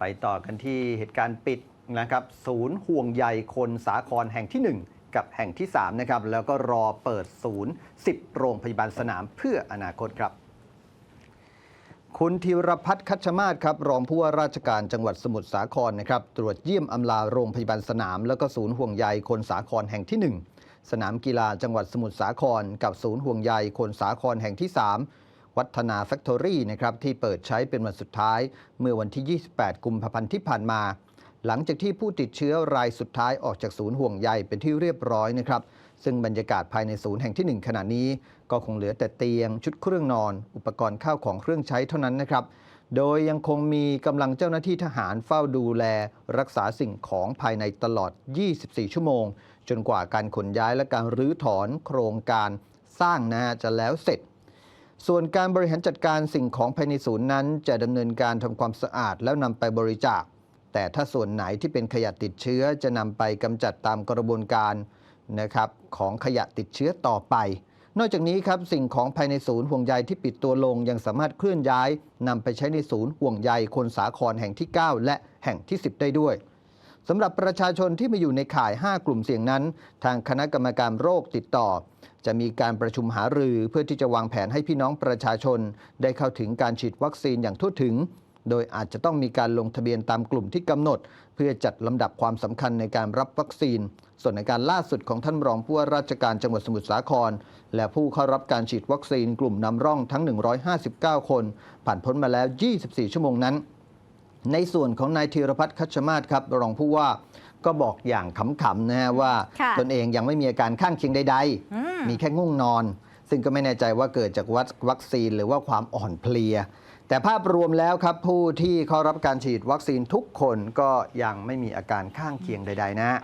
ไปต่อกันที่เหตุการณ์ปิดนะครับศูนย์ห่วงใยคนสาครแห่งที่ 1 กับแห่งที่3นะครับแล้วก็รอเปิดศูนย์ 10 โรงพยาบาลสนามเพื่ออนาคตครับ คุณธีรพัฒน์คัชมาศครับรองผู้ว่าราชการจังหวัดสมุทรสาครนะครับตรวจเยี่ยมอำลาโรงพยาบาลสนาม แล้วก็ศูนย์ห่วงใยคนสาครแห่งที่ 1 สนามกีฬาจังหวัดสมุทรสาคร กับศูนย์ห่วงใยคนสาครแห่งที่ 3 วัฒนาแฟคทอรี่นะครับที่เปิดใช้เป็นวันสุดท้าย เมื่อวันที่ 28 กุมภาพันธ์ที่ผ่านมา หลังจากที่ผู้ติดเชื้อรายสุดท้ายออกจากศูนย์ห่วงใยเป็นที่เรียบร้อยนะครับซึ่งบรรยากาศภายในศูนย์แห่งที่ 1 ขณะนี้ ก็คงเหลือแต่เตียง ชุดเครื่องนอน อุปกรณ์ข้าวของเครื่องใช้เท่านั้นนะครับ โดยยังคงมีกำลังเจ้าหน้าที่ทหารเฝ้าดูแล รักษาสิ่งของภายในตลอด 24 ชั่วโมง จนกว่าการขนย้ายและการรื้อถอนโครงการสร้างนะฮะจะแล้วเสร็จ ส่วนการบริหารจัดการสิ่งของภายในศูนย์นั้น จะดำเนินการทำความสะอาดแล้วนำไปบริจาค แต่ถ้าส่วนไหนที่เป็นขยะติดเชื้อจะนำไปกำจัดตามกระบวนการนะครับของขยะติดเชื้อต่อไป นอกจากนี้ครับสิ่งของภายในศูนย์ห่วงใยที่ปิดตัวลง ยังสามารถเคลื่อนย้ายนำไปใช้ในศูนย์ห่วงใยคนสาครแห่งที่ 9 และแห่งที่ 10 ได้ด้วย สำหรับประชาชนที่มาอยู่ในข่าย 5 กลุ่มเสี่ยงนั้น ทางคณะกรรมการโรคติดต่อ จะมีการประชุมหารือเพื่อที่จะวางแผนให้พี่น้องประชาชน ได้เข้าถึงการฉีดวัคซีนอย่างทั่วถึง โดยอาจจะต้องมีการลงทะเบียนตามกลุ่มที่กำหนด เพื่อจัดลำดับความสำคัญในการรับวัคซีน ส่วนในการล่าสุดของท่านรองผู้ว่าราชการจังหวัดสมุทรสาคร และผู้เข้ารับการฉีดวัคซีนกลุ่มนำร่องทั้ง 159 คน ผ่านพ้นมาแล้ว 24 ชั่วโมงนั้น ในส่วนของนายธีรพัฒน์คัชมาศครับรองผู้ว่าก็บอกอย่างขำๆนะฮะว่าค่ะตนเองยังไม่มีอาการข้างเคียงใดอืม ๆ มีแค่ง่วงนอน ซึ่งก็ไม่แน่ใจว่าเกิดจากวัควัคซีนหรือว่าความอ่อนเพลีย แต่ภาพรวมแล้วครับผู้ที่เข้ารับการฉีดวัคซีนทุกคนก็ยังไม่มีอาการข้างเคียงใด ๆ นะฮะ